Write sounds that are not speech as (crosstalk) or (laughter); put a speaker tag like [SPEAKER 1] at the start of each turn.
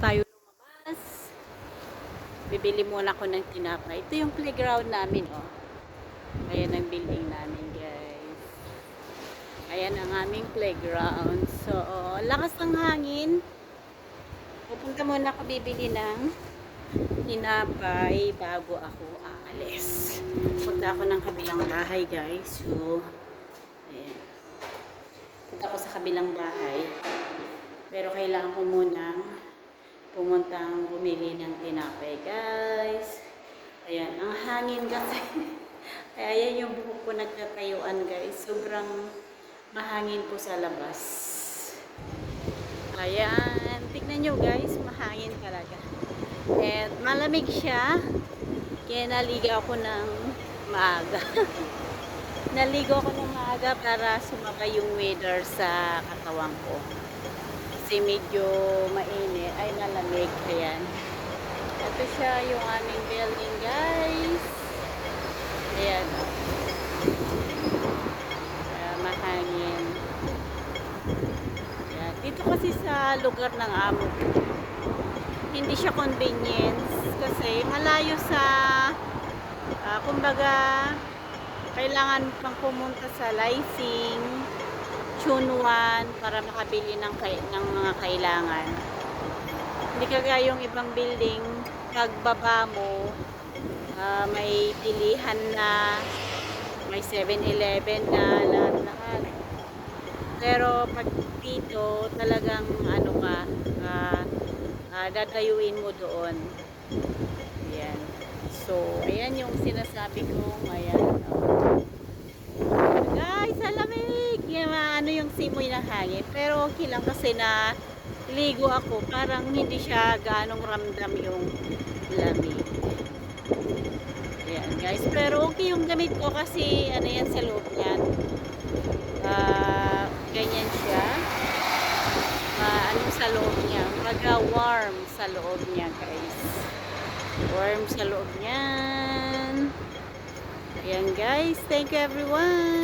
[SPEAKER 1] tayo lumabas. Bibili muna ako ng tinapay. Ito yung playground namin, oh. Ayan ang building namin, guys. Ayan ang aming playground. So, lakas ng hangin. Pupunta muna ako bibili ng tinapay bago ako aalis. Punta ako ng kabilang bahay, guys. So, ayan. Punta ako sa kabilang bahay. Pero kailangan ko munang pumuntang bumili ng tinapay, guys. Ayan, ang hangin kasi. (laughs) Kaya yan yung buhok ko nagtatayuan, guys. Sobrang mahangin po sa labas. Ayan, tignan nyo guys, mahangin talaga. At malamig siya. Kaya naligo ako ng maaga. (laughs) naligo ako ng maaga para sumabay yung weather sa katawan ko. Kasi medyo mainit, ay malamig. Ayan. Ito siya yung aming building guys. Ayan. Kaya mahangin. Ayan. Dito kasi sa lugar ng amo hindi siya convenience kasi malayo sa ah, kumbaga kailangan pang pumunta sa Lysing, Chunuan para makabili ng, ng mga kailangan. Hindi kagaya yung ibang building, pagbaba mo, ah, may pilihan na, may 7-Eleven na, lahat-lahat. Pero pag dito, talagang ano ka, ah, ah, dadayuin mo doon. Ayan. So, ayan yung sinasabi ko. Ayan. oh. Guys, ang lamig! Yung, ah, ano yung simoy ng hangin. Pero okay lang kasi na ligo ako. Parang hindi siya ganong ramdam yung lamig. Ayan guys. Pero okay yung gamit ko kasi ano yan sa loob niyan. Ah, ganyan siya. Ah, ano sa loob niya. Maga warm sa loob niya guys. Warm sa loob niyan. Ayan guys. Thank you everyone.